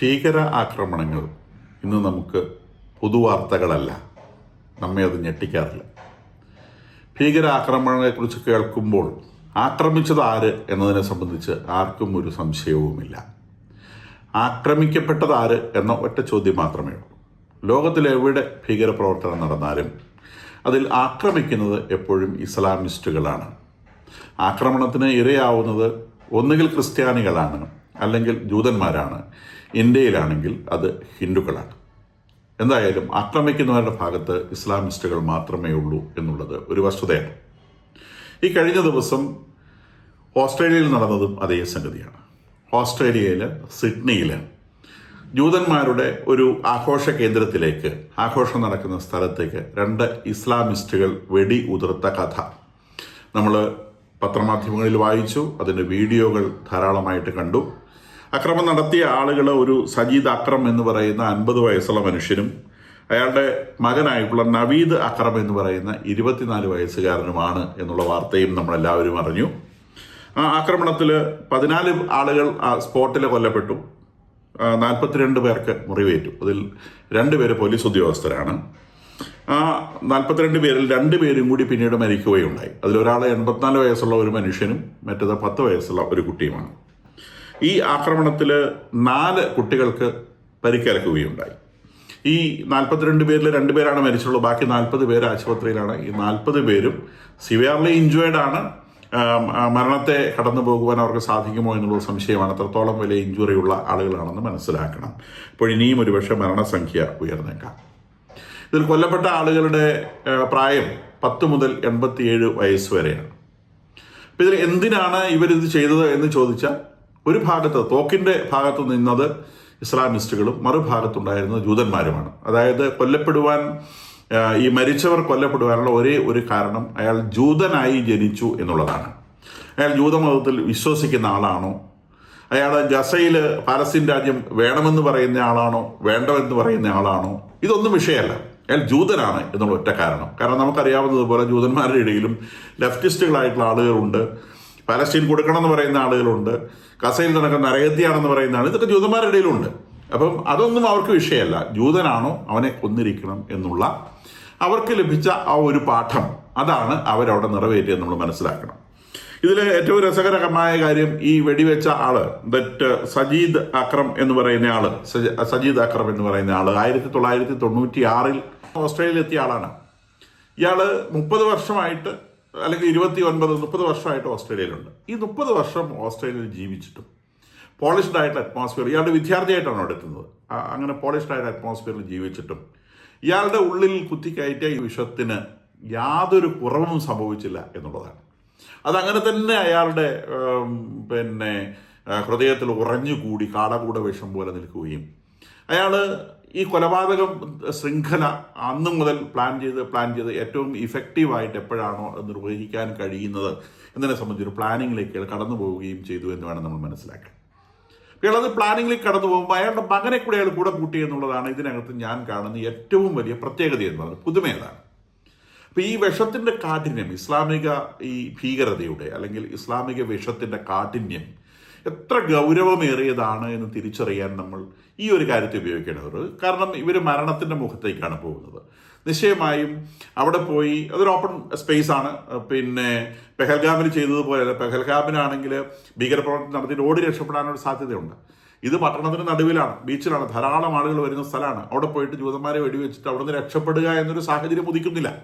ഭീകര ആക്രമണങ്ങൾ ഇന്ന് നമുക്ക് പൊതുവാർത്തകളല്ല. നമ്മെ അത് ഞെട്ടിക്കാറില്ല. ആക്രമണങ്ങളെക്കുറിച്ച് കേൾക്കുമ്പോൾ ആക്രമിച്ചത് ആര് എന്നതിനെ സംബന്ധിച്ച് ആർക്കും ഒരു സംശയവുമില്ല. ആക്രമിക്കപ്പെട്ടത് ആര് എന്ന ഒറ്റ ചോദ്യം മാത്രമേ ഉള്ളൂ. ലോകത്തിലെവിടെ ഭീകരപ്രവർത്തനം നടന്നാലും അതിൽ ആക്രമിക്കുന്നത് എപ്പോഴും ഇസ്ലാമിസ്റ്റുകളാണ്. ആക്രമണത്തിന് ഇരയാവുന്നത് ഒന്നുകിൽ ക്രിസ്ത്യാനികളാണ് അല്ലെങ്കിൽ ജൂതന്മാരാണ്. ഇന്ത്യയിലാണെങ്കിൽ അത് ഹിന്ദുക്കളാണ്. എന്തായാലും ആക്രമിക്കുന്നവരുടെ ഭാഗത്ത് ഇസ്ലാമിസ്റ്റുകൾ മാത്രമേ ഉള്ളൂ എന്നുള്ളത് ഒരു വസ്തുതയാണ്. ഈ കഴിഞ്ഞ ദിവസം ഓസ്ട്രേലിയയിൽ നടന്നതും അതേ സംഗതിയാണ്. ഓസ്ട്രേലിയയിൽ സിഡ്നിയിൽ ജൂതന്മാരുടെ ഒരു ആഘോഷ കേന്ദ്രത്തിലേക്ക് ആഘോഷം നടക്കുന്ന സ്ഥലത്തേക്ക് രണ്ട് ഇസ്ലാമിസ്റ്റുകൾ വെടി ഉതിർത്ത കഥ. നമ്മൾ പത്രമാധ്യമങ്ങളിൽ വായിച്ചു അതിന്റെ വീഡിയോകൾ ധാരാളമായിട്ട് കണ്ടു. അക്രമം നടത്തിയ ആളുകൾ ഒരു സജീദ് അക്രം എന്ന് പറയുന്ന അൻപത് വയസ്സുള്ള മനുഷ്യനും അയാളുടെ മകനായിട്ടുള്ള നവീദ് അക്രം എന്ന് പറയുന്ന ഇരുപത്തിനാല് വയസ്സുകാരനുമാണ് എന്നുള്ള വാർത്തയും നമ്മളെല്ലാവരും അറിഞ്ഞു. ആ ആക്രമണത്തിൽ പതിനാല് ആളുകൾ സ്പോട്ടിൽ കൊല്ലപ്പെട്ടു. നാൽപ്പത്തിരണ്ട് പേർക്ക് മുറിവേറ്റു. അതിൽ രണ്ട് രണ്ടുപേര് പോലീസ് ഉദ്യോഗസ്ഥരാണ്. ആ നാൽപ്പത്തിരണ്ട് പേരിൽ രണ്ട് പേരും കൂടി പിന്നീട് മരിക്കുകയുണ്ടായി. അതിലൊരാൾ എൺപത്തിനാല് വയസ്സുള്ള ഒരു മനുഷ്യനും മറ്റേത് പത്ത് വയസ്സുള്ള ഒരു കുട്ടിയുമാണ്. ഈ ആക്രമണത്തിൽ നാല് കുട്ടികൾക്ക് പരിക്കേൽക്കുകയുണ്ടായി. ഈ നാൽപ്പത്തിരണ്ട് പേരിൽ രണ്ട് പേരാണ് മരിച്ചുള്ളൂ ബാക്കി നാൽപ്പത് പേര് ആശുപത്രിയിലാണ്. ഈ നാൽപ്പത് പേരും സിവിയർലി ഇഞ്ചുവേർഡ് ആണ്. മരണത്തെ കടന്നു പോകുവാൻ അവർക്ക് സാധിക്കുമോ എന്നുള്ള സംശയമാണ്. അത്രത്തോളം വലിയ ഇഞ്ചുറി ഉള്ള ആളുകളാണെന്ന് മനസ്സിലാക്കണം. ഇപ്പോൾ ഇനിയും ഒരുപക്ഷെ മരണസംഖ്യ ഉയർന്നേക്കാം. ഇതിൽ കൊല്ലപ്പെട്ട ആളുകളുടെ പ്രായം പത്ത് മുതൽ എൺപത്തിയേഴ് വയസ്സ് വരെയാണ്. ഇതിൽ എന്തിനാണ് ഇവരിത് ചെയ്തത് എന്ന് ചോദിച്ചാൽ ഒരു ഭാഗത്ത് തോക്കിന്റെ ഭാഗത്ത് നിന്നത് ഇസ്ലാമിസ്റ്റുകളും മറുഭാഗത്തുണ്ടായിരുന്നത് ജൂതന്മാരുമാണ്. അതായത് കൊല്ലപ്പെടുവാൻ ഈ മരിച്ചവർ കൊല്ലപ്പെടുവാനുള്ള ഒരേ ഒരു കാരണം അയാൾ ജൂതനായി ജനിച്ചു എന്നുള്ളതാണ്. അയാൾ ജൂതമതത്തിൽ വിശ്വസിക്കുന്ന ആളാണോ? അയാൾ ഗസയിൽ പാലസ്തീൻ രാജ്യം വേണമെന്ന് പറയുന്ന ആളാണോ? വേണ്ടമെന്ന് പറയുന്ന ആളാണോ? ഇതൊന്നും വിഷയമല്ല. അയാൾ ജൂതനാണ് എന്നുള്ള ഒറ്റ കാരണം. കാരണം നമുക്കറിയാവുന്നതുപോലെ ജൂതന്മാരുടെ ഇടയിലും ലെഫ്റ്റിസ്റ്റുകളായിട്ടുള്ള ആളുകളുണ്ട്. പാലസ്തീൻ കൊടുക്കണം എന്ന് പറയുന്ന ആളുകളുണ്ട്. ഗസയിൽ നടക്കുന്ന നരഹത്യാണെന്ന് പറയുന്നതാണ്. ഇതൊക്കെ ജൂതന്മാരുടെ ഇടയിലുണ്ട്. അപ്പം അതൊന്നും അവർക്ക് വിഷയമല്ല. ജൂതനാണോ അവനെ കൊന്നിരിക്കണം എന്നുള്ള അവർക്ക് ലഭിച്ച ആ ഒരു പാഠം അതാണ് അവരവിടെ നിറവേറ്റിയത് നമ്മൾ മനസ്സിലാക്കണം. ഇതിൽ ഏറ്റവും രസകരമായ കാര്യം ഈ വെടിവെച്ച ആൾ ദറ്റ് സജീദ് അക്രം എന്ന് പറയുന്ന ആൾ സജീദ് അക്രം എന്ന് പറയുന്ന ആൾ ആയിരത്തി തൊള്ളായിരത്തി തൊണ്ണൂറ്റി ആറിൽ ഓസ്ട്രേലിയയിൽ എത്തിയ ആളാണ്. ഇയാൾ മുപ്പത് വർഷമായിട്ട് അല്ലെങ്കിൽ ഇരുപത്തി ഒൻപത് മുപ്പത് വർഷമായിട്ട് ഓസ്ട്രേലിയയിലുണ്ട്. ഈ മുപ്പത് വർഷം ഓസ്ട്രേലിയയിൽ ജീവിച്ചിട്ടും പോളിഷ്ഡ് ആയിട്ടുള്ള അറ്റ്മോസ്ഫിയർ ഇയാളുടെ വിദ്യാർത്ഥിയായിട്ടാണ് അവിടെ എത്തുന്നത്. അങ്ങനെ പോളിഷ്ഡ് ആയിട്ട് അറ്റ്മോസ്ഫിയറിൽ ജീവിച്ചിട്ടും ഇയാളുടെ ഉള്ളിൽ കുത്തിക്കയറ്റിയ ഈ വിഷത്തിന് യാതൊരു കുറവും സംഭവിച്ചില്ല എന്നുള്ളതാണ്. അതങ്ങനെ തന്നെ അയാളുടെ പിന്നെ ഹൃദയത്തിൽ ഉറഞ്ഞുകൂടി കാടകൂട വിഷം പോലെ നിൽക്കുകയും അയാൾ ഈ കൊലപാതക ശൃംഖല അന്നു മുതൽ പ്ലാൻ ചെയ്ത് പ്ലാൻ ചെയ്ത് ഏറ്റവും ഇഫക്റ്റീവായിട്ട് എപ്പോഴാണോ നിർവഹിക്കാൻ കഴിയുന്നത് എന്നതിനെ സംബന്ധിച്ചൊരു പ്ലാനിങ്ങിലേക്ക് കടന്നു പോവുകയും ചെയ്തു എന്ന് വേണം നമ്മൾ മനസ്സിലാക്കാൻ. അയാൾ അത് പ്ലാനിങ്ങിലേക്ക് കടന്നു പോകുമ്പോൾ അയാളുടെ മകനെ കൂടെ അയാൾ കൂടെ കൂട്ടി എന്നുള്ളതാണ് ഇതിനകത്ത് ഞാൻ കാണുന്ന ഏറ്റവും വലിയ പ്രത്യേകത എന്ന് പറയുന്നത് പുതുമേതാണ് അപ്പോൾ ഈ വിഷത്തിന്റെ കാഠിന്യം ഇസ്ലാമിക ഈ ഭീകരതയുടെ അല്ലെങ്കിൽ ഇസ്ലാമിക വിഷത്തിന്റെ കാഠിന്യം എത്ര ഗൗരവമേറിയതാണ് എന്ന് തിരിച്ചറിയാൻ നമ്മൾ ഈ ഒരു കാര്യത്തെ ഉപയോഗിക്കേണ്ടത് കാരണം ഇവർ മരണത്തിന്റെ മുഖത്തേക്കാണ് പോകുന്നത്. നിശ്ചയമായും അവിടെ പോയി അതൊരു ഓപ്പൺ സ്പേസ് ആണ്. പിന്നെ പെഹൽഗാമിൽ ചെയ്തതുപോലെ പെഹൽഗാമിനാണെങ്കിൽ ഭീകരപ്രവർത്തനം നടത്തിയിട്ട് ഓടി രക്ഷപ്പെടാനൊരു സാധ്യതയുണ്ട്. ഇത് പട്ടണത്തിന് നടുവിലാണ് ബീച്ചിലാണ്. ധാരാളം ആളുകൾ വരുന്ന സ്ഥലമാണ്. അവിടെ പോയിട്ട് ജൂതന്മാരെ വെടിവെച്ചിട്ട് അവിടുന്ന് രക്ഷപ്പെടുക എന്നൊരു സാഹചര്യം ഉദിക്കുന്നില്ല.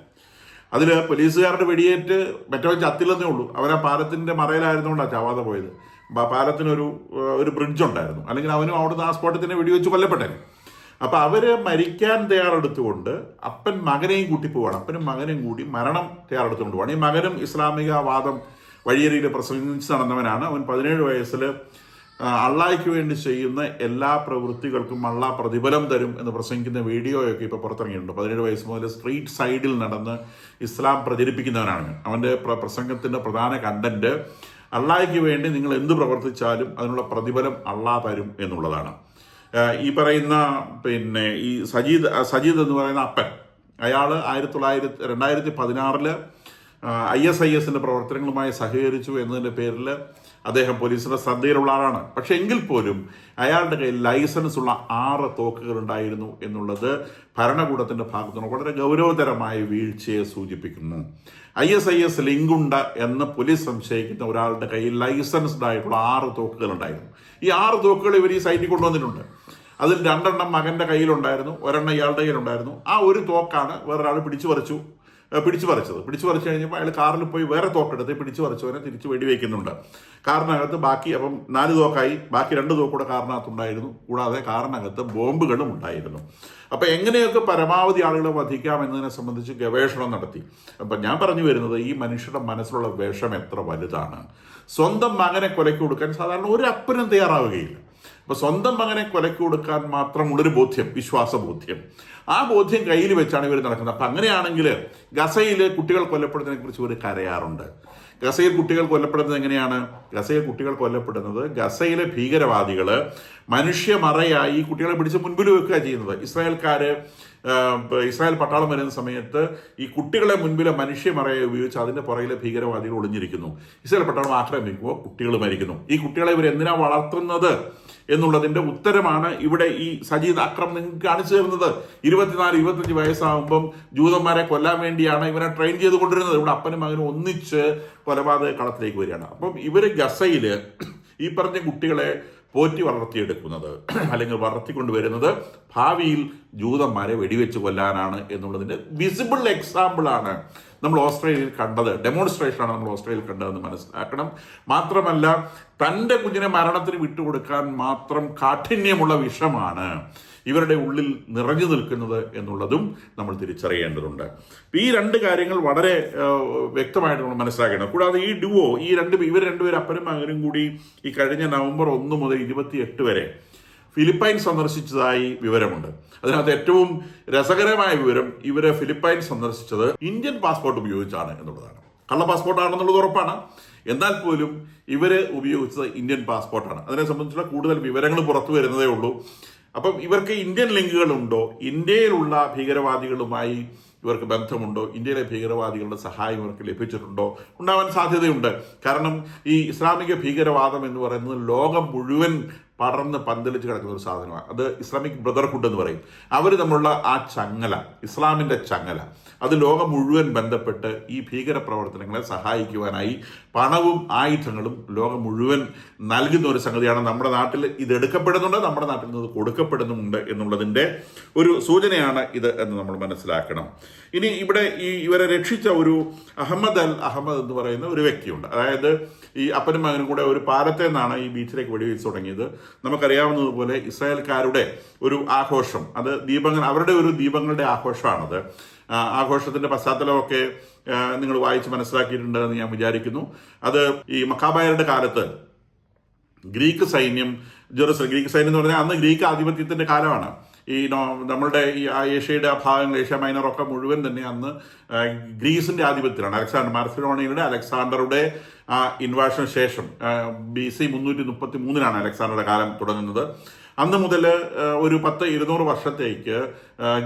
അതിൽ പോലീസുകാരുടെ വെടിയേറ്റ് മറ്റവൻ ചത്തില്ലെന്നേ ഉള്ളൂ. അവൻ ആ പാലത്തിന്റെ മറയിലായിരുന്നുകൊണ്ടാണ് ചാവാതെ പോയത്. പാലത്തിനൊരു ഒരു ബ്രിഡ്ജ് ഉണ്ടായിരുന്നു. അല്ലെങ്കിൽ അവനും അവിടുന്ന് ആ സ്പോട്ടിൽ തന്നെ വെടിവെച്ച് കൊല്ലപ്പെട്ടേനെ. അപ്പൊ അവർ മരിക്കാൻ തയ്യാറെടുത്തുകൊണ്ട് അപ്പൻ മകനെയും കൂട്ടി പോവാണ്. അപ്പനും മകനെയും കൂടി മരണം തയ്യാറെടുത്തുകൊണ്ട് പോവാണ്. ഈ മകനും ഇസ്ലാമിക വാദം വഴിയരിയിൽ പ്രസംഗിച്ച് നടന്നവനാണ്. അവൻ പതിനേഴ് വയസ്സിൽ അള്ളായ്ക്ക് വേണ്ടി ചെയ്യുന്ന എല്ലാ പ്രവൃത്തികൾക്കും അള്ളാ പ്രതിഫലം തരും എന്ന് പ്രസംഗിക്കുന്ന വീഡിയോയൊക്കെ ഇപ്പോൾ പുറത്തിറങ്ങിയിട്ടുണ്ട്. പതിനേഴ് വയസ്സ് മുതൽ സ്ട്രീറ്റ് സൈഡിൽ നടന്ന് ഇസ്ലാം പ്രചരിപ്പിക്കുന്നവനാണ് അവന്റെ പ്രസംഗത്തിന്റെ പ്രധാന കണ്ടന്റ് അള്ളാഹ്ക്ക് വേണ്ടി നിങ്ങൾ എന്ത് പ്രവർത്തിച്ചാലും അതിനുള്ള പ്രതിഫലം അള്ളാഹ് തരും എന്നുള്ളതാണ്. ഈ പറയുന്ന പിന്നെ ഈ സജീദ് സജീദ് എന്ന് പറയുന്ന അപ്പൻ അയാൾ ആയിരത്തി തൊള്ളായിരത്തി രണ്ടായിരത്തി പതിനാറിൽ ഐ എസ് ഐ എസിന്റെ പ്രവർത്തനങ്ങളുമായി സഹകരിച്ചു എന്നതിന്റെ പേരിൽ അദ്ദേഹം പോലീസിന്റെ ശ്രദ്ധയിലുള്ള ആളാണ്. പക്ഷെ എങ്കിൽ പോലും അയാളുടെ കയ്യിൽ ലൈസൻസ് ഉള്ള ആറ് തോക്കുകൾ ഉണ്ടായിരുന്നു എന്നുള്ളത് ഭരണകൂടത്തിന്റെ ഭാഗത്തുനിന്ന് വളരെ ഗൗരവതരമായ വീഴ്ചയെ സൂചിപ്പിക്കുന്നു. ഐ എസ് ഐ എസ് ലിങ്കുണ്ട് എന്ന് പോലീസ് സംശയിക്കുന്ന ഒരാളുടെ കയ്യിൽ ലൈസൻസ്ഡ് ആയിട്ടുള്ള ആറ് തോക്കുകൾ ഉണ്ടായിരുന്നു. ഈ ആറ് തോക്കുകൾ ഇവർ ഈ സൈറ്റിൽ കൊണ്ടുവന്നിട്ടുണ്ട്. അതിൽ രണ്ടെണ്ണം മകന്റെ കയ്യിലുണ്ടായിരുന്നു. ഒരെണ്ണം ഇയാളുടെ കയ്യിലുണ്ടായിരുന്നു. ആ ഒരു തോക്കാണ് വേറൊരാൾ പിടിച്ചു പറിച്ചു പിടിച്ചു പറിച്ചത്. പിടിച്ചു പറിച്ചു കഴിഞ്ഞപ്പോൾ അയാൾ കാറിൽ പോയി വേറെ തോക്കെടുത്ത് പിടിച്ചു പറിച്ചവനെ തിരിച്ച് വെടിവെക്കുന്നുണ്ട്. കാറിനകത്ത് ബാക്കി അപ്പം നാല് തോക്കായി. ബാക്കി രണ്ട് തോക്കൂടെ കാറിനകത്തുണ്ടായിരുന്നു. കൂടാതെ കാറിനകത്ത് ബോംബുകളും ഉണ്ടായിരുന്നു. അപ്പം എങ്ങനെയൊക്കെ പരമാവധി ആളുകളെ വധിക്കാം എന്നതിനെ സംബന്ധിച്ച് ഗവേഷണം നടത്തി. അപ്പം ഞാൻ പറഞ്ഞു വരുന്നത് ഈ മനുഷ്യരുടെ മനസ്സിലുള്ള വിഷം എത്ര വലുതാണ്. സ്വന്തം മകനെ കൊലയ്ക്ക് കൊടുക്കാൻ സാധാരണ ഒരു അപ്പനും തയ്യാറാവുകയില്ല. അപ്പൊ സ്വന്തം മകനെ കൊലയ്ക്ക് കൊടുക്കാൻ മാത്രമുള്ളൊരു ബോധ്യം വിശ്വാസ ബോധ്യം ആ ബോധ്യം കയ്യിൽ വെച്ചാണ് ഇവർ നടക്കുന്നത്. അപ്പൊ അങ്ങനെയാണെങ്കിൽ ഗസയിൽ കുട്ടികൾ കൊല്ലപ്പെടുന്നതിനെ കുറിച്ച് ഇവർ കരയാറുണ്ട്. ഗസയിൽ കുട്ടികൾ കൊല്ലപ്പെടുന്നത് എങ്ങനെയാണ്? ഗസയിൽ കുട്ടികൾ കൊല്ലപ്പെടുന്നത് ഗസയിലെ ഭീകരവാദികൾ മനുഷ്യമറയായി കുട്ടികളെ പിടിച്ച് മുൻപിൽ വെക്കുക ചെയ്യുന്നത്. ഇസ്രായേൽക്കാര് ആ, ഇസ്രായേൽ പട്ടാളം വരുന്ന സമയത്ത് ഈ കുട്ടികളെ മുൻപിലെ മനുഷ്യമറയെ ഉപയോഗിച്ച് അതിന്റെ പുറകിലെ ഭീകരവാദികൾ ഒളിഞ്ഞിരിക്കുന്നു. ഇസ്രായേൽ പട്ടാളം ആക്രമിക്കുമ്പോൾ കുട്ടികൾ മരിക്കുന്നു. ഈ കുട്ടികളെ ഇവർ എന്തിനാ വളർത്തുന്നത് എന്നുള്ളതിന്റെ ഉത്തരമാണ് ഇവിടെ ഈ സജീദ് അക്രം നിങ്ങൾക്ക് കാണിച്ചു തരുന്നത്. ഇരുപത്തിനാല് ഇരുപത്തഞ്ച് വയസ്സാകുമ്പം ജൂതന്മാരെ കൊല്ലാൻ വേണ്ടിയാണ് ഇവരെ ട്രെയിൻ ചെയ്ത് കൊണ്ടിരുന്നത് ഇവിടെ അപ്പനും മകനും ഒന്നിച്ച് കൊലപാതക കളത്തിലേക്ക് വരികയാണ്. അപ്പം ഇവർ ഗസയിൽ ഈ പറഞ്ഞ കുട്ടികളെ പോറ്റി വളർത്തിയെടുക്കുന്നത്. അല്ലെങ്കിൽ വളർത്തിക്കൊണ്ടുവരുന്നത് ഭാവിയിൽ ജൂതന്മാരെ വെടിവെച്ച് കൊല്ലാനാണ് എന്നുള്ളതിന്റെ വിസിബിൾ എക്സാമ്പിളാണ് നമ്മൾ ഓസ്ട്രേലിയയിൽ കണ്ടത്. ഡെമോൺസ്ട്രേഷനാണ് നമ്മൾ ഓസ്ട്രേലിയയിൽ കണ്ടതെന്ന് മനസ്സിലാക്കണം. മാത്രമല്ല തന്റെ കുഞ്ഞിനെ മരണത്തിന് വിട്ടുകൊടുക്കാൻ മാത്രം കാഠിന്യമുള്ള വിഷമാണ്. ഇവരുടെ ഉള്ളിൽ നിറഞ്ഞു നിൽക്കുന്നത് എന്നുള്ളതും നമ്മൾ തിരിച്ചറിയേണ്ടതുണ്ട്. ഈ രണ്ട് കാര്യങ്ങൾ വളരെ വ്യക്തമായിട്ട് നമ്മൾ മനസ്സിലാക്കണം കൂടാതെ ഈ ഡുവോ ഈ രണ്ട് ഇവർ രണ്ടുപേരും അപ്പനും മകനും കൂടി ഈ കഴിഞ്ഞ നവംബർ ഒന്ന് മുതൽ ഇരുപത്തിയെട്ട് വരെ ഫിലിപ്പൈൻ സന്ദർശിച്ചതായി വിവരമുണ്ട്. അതിനകത്ത് ഏറ്റവും രസകരമായ വിവരം ഇവരെ ഫിലിപ്പൈൻ സന്ദർശിച്ചത് ഇന്ത്യൻ പാസ്പോർട്ട് ഉപയോഗിച്ചാണ് എന്നുള്ളതാണ്. കള്ള പാസ്പോർട്ടാണെന്നുള്ളത് ഉറപ്പാണ്. എന്നാൽ പോലും ഇവർ ഉപയോഗിച്ചത് ഇന്ത്യൻ പാസ്പോർട്ടാണ്. അതിനെ സംബന്ധിച്ചുള്ള കൂടുതൽ വിവരങ്ങൾ പുറത്തു വരുന്നതേ ഉള്ളൂ. അപ്പം ഇവർക്ക് ഇന്ത്യൻ ലിങ്കുകൾ ഉണ്ടോ ഇന്ത്യയിലുള്ള ഭീകരവാദികളുമായി ഇവർക്ക് ബന്ധമുണ്ടോ? ഇന്ത്യയിലെ ഭീകരവാദികളുടെ സഹായം ഇവർക്ക് ലഭിച്ചിട്ടുണ്ടോ? ഉണ്ടാവാൻ സാധ്യതയുണ്ട്. കാരണം ഈ ഇസ്ലാമിക ഭീകരവാദം എന്ന് പറയുന്നത് ലോകം മുഴുവൻ പടർന്ന് പന്തലിച്ച് കിടക്കുന്ന ഒരു സാധനമാണ്. അത് ഇസ്ലാമിക് ബ്രദർഹുഡ് എന്ന് പറയും. അവർ തമ്മിലുള്ള ആ ചങ്ങല ഇസ്ലാമിന്റെ ചങ്ങല. അത് ലോകം മുഴുവൻ ബന്ധപ്പെട്ട് ഈ ഭീകര പ്രവർത്തനങ്ങളെ സഹായിക്കുവാനായി പണവും ആയുധങ്ങളും ലോകം മുഴുവൻ നൽകുന്ന ഒരു സംഗതിയാണ്. നമ്മുടെ നാട്ടിൽ ഇത് എടുക്കപ്പെടുന്നുണ്ട് നമ്മുടെ നാട്ടിൽ നിന്ന് ഇത് കൊടുക്കപ്പെടുന്നുമുണ്ട് എന്നുള്ളതിന്റെ ഒരു സൂചനയാണ് ഇത് എന്ന് നമ്മൾ മനസ്സിലാക്കണം. ഇനി ഇവിടെ ഈ ഇവരെ രക്ഷിച്ച ഒരു അഹമ്മദ് അൽ അഹമ്മദ് എന്ന് പറയുന്ന ഒരു വ്യക്തിയുണ്ട്. അതായത് ഈ അപ്പനും മകനും കൂടെ ഒരു പാലത്തെ നിന്നാണ് ഈ ബീച്ചിലേക്ക് വെടിവെച്ച് തുടങ്ങിയത്. നമുക്കറിയാവുന്നതുപോലെ ഇസ്രായേൽക്കാരുടെ ഒരു ആഘോഷം അത് ദീപങ്ങൾ അവരുടെ ഒരു ദീപങ്ങളുടെ ആഘോഷമാണത്. ആഘോഷത്തിന്റെ പശ്ചാത്തലമൊക്കെ നിങ്ങൾ വായിച്ച് മനസ്സിലാക്കിയിട്ടുണ്ട് എന്ന് ഞാൻ വിചാരിക്കുന്നു. അത് ഈ മക്കാബായരുടെ കാലത്ത് ഗ്രീക്ക് സൈന്യം ജെറുസലം ഗ്രീക്ക് സൈന്യം എന്ന് പറഞ്ഞാൽ അന്ന് ഗ്രീക്ക് ആധിപത്യത്തിന്റെ കാലമാണ്. ഈ നമ്മളുടെ ഈ ഏഷ്യയുടെ ആ ഭാഗങ്ങൾ ഏഷ്യ മൈനർ ഒക്കെ മുഴുവൻ തന്നെ അന്ന് ഗ്രീസിന്റെ ആധിപത്യത്തിലാണ്. അലക്സാണ്ടർ മാർസിലോണിയുടെ അലക്സാണ്ടറുടെ ആ ഇൻവാഷന് ശേഷം ബി സി മുന്നൂറ്റി മുപ്പത്തി മൂന്നിലാണ് അലക്സാണ്ടറുടെ കാലം തുടങ്ങുന്നത്. അന്ന് മുതൽ ഒരു പത്ത് ഇരുന്നൂറ് വർഷത്തേക്ക്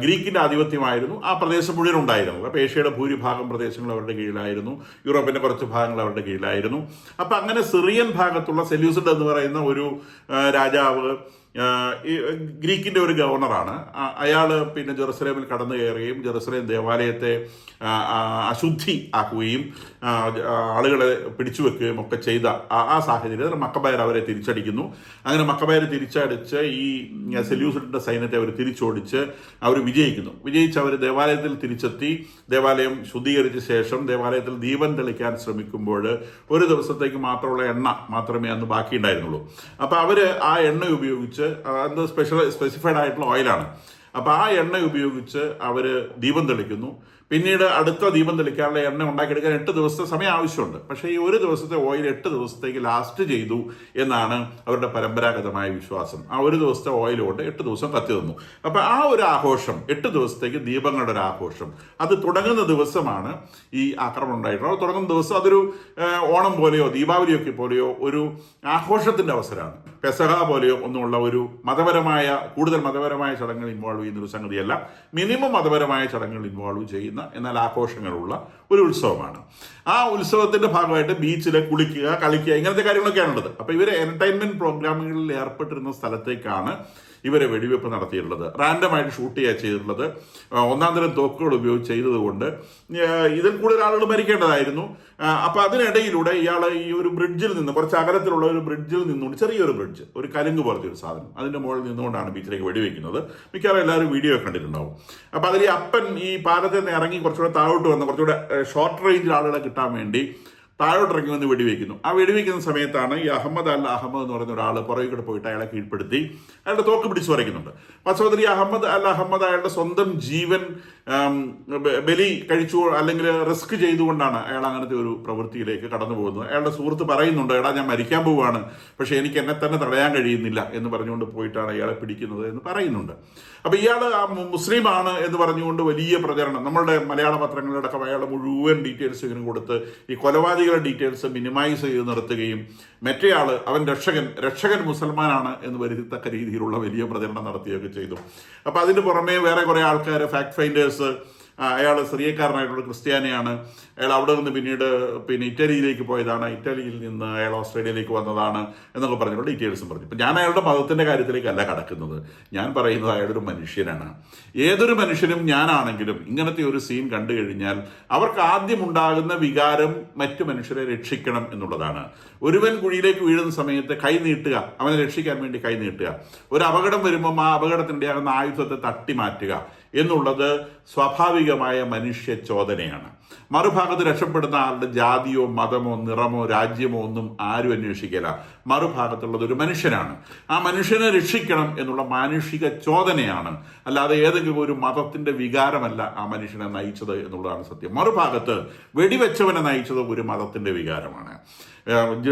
ഗ്രീക്കിന്റെ ആധിപത്യമായിരുന്നു. ആ പ്രദേശം മുഴുവൻ ഉണ്ടായിരുന്നത് അപ്പോൾ ഏഷ്യയുടെ ഭൂരിഭാഗം പ്രദേശങ്ങൾ അവരുടെ കീഴിലായിരുന്നു. യൂറോപ്പിന്റെ കുറച്ച് ഭാഗങ്ങൾ അവരുടെ കീഴിലായിരുന്നു. അപ്പോൾ അങ്ങനെ സിറിയൻ ഭാഗത്തുള്ള സെല്യൂസിഡ് എന്ന് പറയുന്ന ഒരു രാജാവ് ഗ്രീക്കിന്റെ ഒരു ഗവർണറാണ്. അയാൾ പിന്നെ ജെറുസലേമിൽ കടന്നു കയറുകയും ജെറുസലേം ദേവാലയത്തെ അശുദ്ധി ആക്കുകയും ആളുകളെ പിടിച്ചു വെക്കുകയും ഒക്കെ ചെയ്ത ആ ആ സാഹചര്യത്തിൽ മക്കബയർ അവരെ തിരിച്ചടിക്കുന്നു. അങ്ങനെ മക്കബയർ തിരിച്ചടിച്ച് ഈ സെല്യൂസിന്റെ സൈന്യത്തെ അവർ തിരിച്ചോടിച്ച് അവർ വിജയിക്കുന്നു. വിജയിച്ച് അവർ ദേവാലയത്തിൽ തിരിച്ചെത്തി. ദേവാലയം ശുദ്ധീകരിച്ച ശേഷം ദേവാലയത്തിൽ ദീപം തെളിക്കാൻ ശ്രമിക്കുമ്പോൾ ഒരു ദിവസത്തേക്ക് മാത്രമുള്ള എണ്ണ മാത്രമേ അന്ന് ബാക്കിയുണ്ടായിരുന്നുള്ളൂ. അപ്പോൾ അവർ ആ എണ്ണ ഉപയോഗിച്ച് ആ, അത് സ്പെഷ്യൽ സ്പെസിഫൈഡ് ആയിട്ടുള്ള ഓയിലാണ് അപ്പോൾ ആ എണ്ണ ഉപയോഗിച്ച് അവർ ദീപം തെളിക്കുന്നു. പിന്നീട് അടുത്ത ദീപം തെളിക്കാനുള്ള എണ്ണ ഉണ്ടാക്കിയെടുക്കാൻ എട്ട് ദിവസത്തെ സമയം ആവശ്യമുണ്ട്. പക്ഷേ ഈ ഒരു ദിവസത്തെ ഓയിൽ എട്ട് ദിവസത്തേക്ക് ലാസ്റ്റ് ചെയ്തു എന്നാണ് അവരുടെ പരമ്പരാഗതമായ വിശ്വാസം. ആ ഒരു ദിവസത്തെ ഓയിൽ കൊണ്ട് എട്ട് ദിവസം കത്തി തന്നു അപ്പൊ ആ ഒരു ആഘോഷം എട്ട് ദിവസത്തേക്ക് ദീപങ്ങളുടെ ഒരു ആഘോഷം അത് തുടങ്ങുന്ന ദിവസമാണ് ഈ ആക്രമണം ഉണ്ടായിട്ടുള്ളത്. തുടങ്ങുന്ന ദിവസം അതൊരു ഓണം പോലെയോ ദീപാവലിയൊക്കെ പോലെയോ ഒരു ആഘോഷത്തിന്റെ അവസരമാണ്. പെസഹ പോലെയോ ഒന്നുമുള്ള ഒരു മതപരമായ കൂടുതൽ മതപരമായ ചടങ്ങുകൾ ഇൻവോൾവ് ചെയ്യുന്ന ഒരു സംഗതിയല്ല. മിനിമം മതപരമായ ചടങ്ങുകൾ ഇൻവോൾവ് ചെയ്യുന്ന എന്നാൽ ആഘോഷങ്ങളുള്ള ഒരു ഉത്സവമാണ്. ആ ഉത്സവത്തിന്റെ ഭാഗമായിട്ട് ബീച്ചിൽ കുളിക്കുക കളിക്കുക ഇങ്ങനത്തെ കാര്യങ്ങളൊക്കെയാണുള്ളത് അപ്പോൾ അപ്പൊ ഇവർ എന്റർടൈൻമെന്റ് പ്രോഗ്രാമുകളിൽ ഏർപ്പെട്ടിരുന്ന സ്ഥലത്തേക്കാണ് ഇവരെ വെടിവെപ്പ് നടത്തിയിട്ടുള്ളത്. റാൻഡമായിട്ട് ഷൂട്ട് ചെയ്യുക ചെയ്തിട്ടുള്ളത്. ഒന്നാം തരം തോക്കുകൾ ഉപയോഗിച്ച് ചെയ്തതുകൊണ്ട് ഇതിൽ കൂടുതൽ ആളുകൾ മരിക്കേണ്ടതായിരുന്നു. അപ്പോൾ അതിനിടയിലൂടെ ഇയാൾ ഈ ഒരു ബ്രിഡ്ജിൽ നിന്ന് കുറച്ച് അകലത്തിലുള്ള ഒരു ബ്രിഡ്ജിൽ നിന്നുകൊണ്ട് ചെറിയൊരു ബ്രിഡ്ജ് ഒരു കലുങ്ക് പോലത്തെ ഒരു സാധനം അതിന്റെ മുകളിൽ നിന്നുകൊണ്ടാണ് ബീച്ചിലേക്ക് വെടിവെക്കുന്നത്. മിക്കവാറും എല്ലാവരും വീഡിയോ കണ്ടിട്ടുണ്ടാവും. അപ്പോൾ അതിൽ അപ്പൻ ഈ പാലത്തിൽ നിന്ന് ഇറങ്ങി കുറച്ചുകൂടെ താഴോട്ട് വന്ന് കുറച്ചുകൂടെ ഷോർട്ട് റേഞ്ചിൽ ആളുകളെ കിട്ടാൻ വേണ്ടി താഴോട്ട് ഇറങ്ങി വന്ന് വെടിവെക്കുന്നു. ആ വെടിവെക്കുന്ന സമയത്താണ് ഈ അഹമ്മദ് അൽ അഹമ്മദ് എന്ന് പറയുന്ന ഒരാൾ പുറകെ കൂടെ പോയിട്ട് അയാളെ കീഴ്പ്പെടുത്തി. അയാളുടെ തോക്ക് പിടിച്ചു വരയ്ക്കുന്നുണ്ട്. വാസ്തവത്തിൽ ഈ അഹമ്മദ് അൽ അഹമ്മദ് അയാളുടെ സ്വന്തം ജീവൻ ബലി കഴിച്ചു അല്ലെങ്കിൽ റിസ്ക് ചെയ്തുകൊണ്ടാണ് അയാൾ അങ്ങനത്തെ ഒരു പ്രവൃത്തിയിലേക്ക് കടന്നു പോകുന്നത്. അയാളുടെ സുഹൃത്ത് പറയുന്നുണ്ട് എടാ ഞാൻ മരിക്കാൻ പോവുകയാണ് പക്ഷേ എനിക്ക് എന്നെ തന്നെ തടയാൻ കഴിയുന്നില്ല എന്ന് പറഞ്ഞുകൊണ്ട് പോയിട്ടാണ് ഇയാളെ പിടിക്കുന്നത് എന്ന് പറയുന്നുണ്ട്. അപ്പോൾ ഇയാൾ മുസ്ലിമാണ് എന്ന് പറഞ്ഞുകൊണ്ട് വലിയ പ്രചരണം. നമ്മളുടെ മലയാള പത്രങ്ങളിലടക്കം അയാളുടെ മുഴുവൻ ഡീറ്റെയിൽസ് ഇങ്ങനെ കൊടുത്ത് ഈ കൊലപാതകികളുടെ ഡീറ്റെയിൽസ് മിനിമൈസ് ചെയ്ത് നിർത്തുകയും മറ്റേയാൾ അവൻ രക്ഷകൻ രക്ഷകൻ മുസൽമാനാണ് എന്ന് വരുത്തക്ക രീതിയിലുള്ള വലിയ പ്രചരണം നടത്തുകയൊക്കെ ചെയ്തു. അപ്പോൾ അതിന് പുറമേ വേറെ കുറേ ആൾക്കാർ ഫാക്ട് ഫൈൻഡേഴ്സ് അയാൾ സിറിയക്കാരനായിട്ടുള്ള ക്രിസ്ത്യാനിയാണ്. അയാൾ അവിടെ നിന്ന് പിന്നീട് പിന്നെ ഇറ്റലിയിലേക്ക് പോയതാണ്. ഇറ്റലിയിൽ നിന്ന് അയാൾ ഓസ്ട്രേലിയയിലേക്ക് വന്നതാണ് എന്നൊക്കെ പറഞ്ഞുള്ള ഡീറ്റെയിൽസും പറഞ്ഞു. ഇപ്പം ഞാൻ അയാളുടെ മതത്തിന്റെ കാര്യത്തിലേക്കല്ല കടക്കുന്നത്. ഞാൻ പറയുന്നത് അയാളൊരു മനുഷ്യനാണ്. ഏതൊരു മനുഷ്യനും ഞാനാണെങ്കിലും ഇങ്ങനത്തെ ഒരു സീൻ കണ്ടു കഴിഞ്ഞാൽ അവർക്ക് ആദ്യം ഉണ്ടാകുന്ന വികാരം മറ്റു മനുഷ്യരെ രക്ഷിക്കണം എന്നുള്ളതാണ്. ഒരുവൻ കുഴിയിലേക്ക് വീഴുന്ന സമയത്ത് കൈ നീട്ടുക അവനെ രക്ഷിക്കാൻ വേണ്ടി കൈ നീട്ടുക. ഒരു അപകടം വരുമ്പം ആ അപകടത്തിന്റെ ആയുധത്തെ തട്ടി മാറ്റുക എന്നുള്ളത് സ്വാഭാവികമായ മനുഷ്യ ചോദനയാണ് മറുഭാഗത്ത് രക്ഷപ്പെടുന്ന ആളുടെ ജാതിയോ മതമോ നിറമോ രാജ്യമോ ഒന്നും ആരും അന്വേഷിക്കില്ല. മറുഭാഗത്തുള്ളത് ഒരു മനുഷ്യനാണ്. ആ മനുഷ്യനെ രക്ഷിക്കണം എന്നുള്ള മാനുഷിക ചോദനയാണ്. അല്ലാതെ ഏതെങ്കിലും ഒരു മതത്തിന്റെ വികാരമല്ല ആ മനുഷ്യനെ നയിച്ചത് എന്നുള്ളതാണ് സത്യം. മറുഭാഗത്ത് വെടിവെച്ചവനെ നയിച്ചത് ഒരു മതത്തിന്റെ വികാരമാണ്.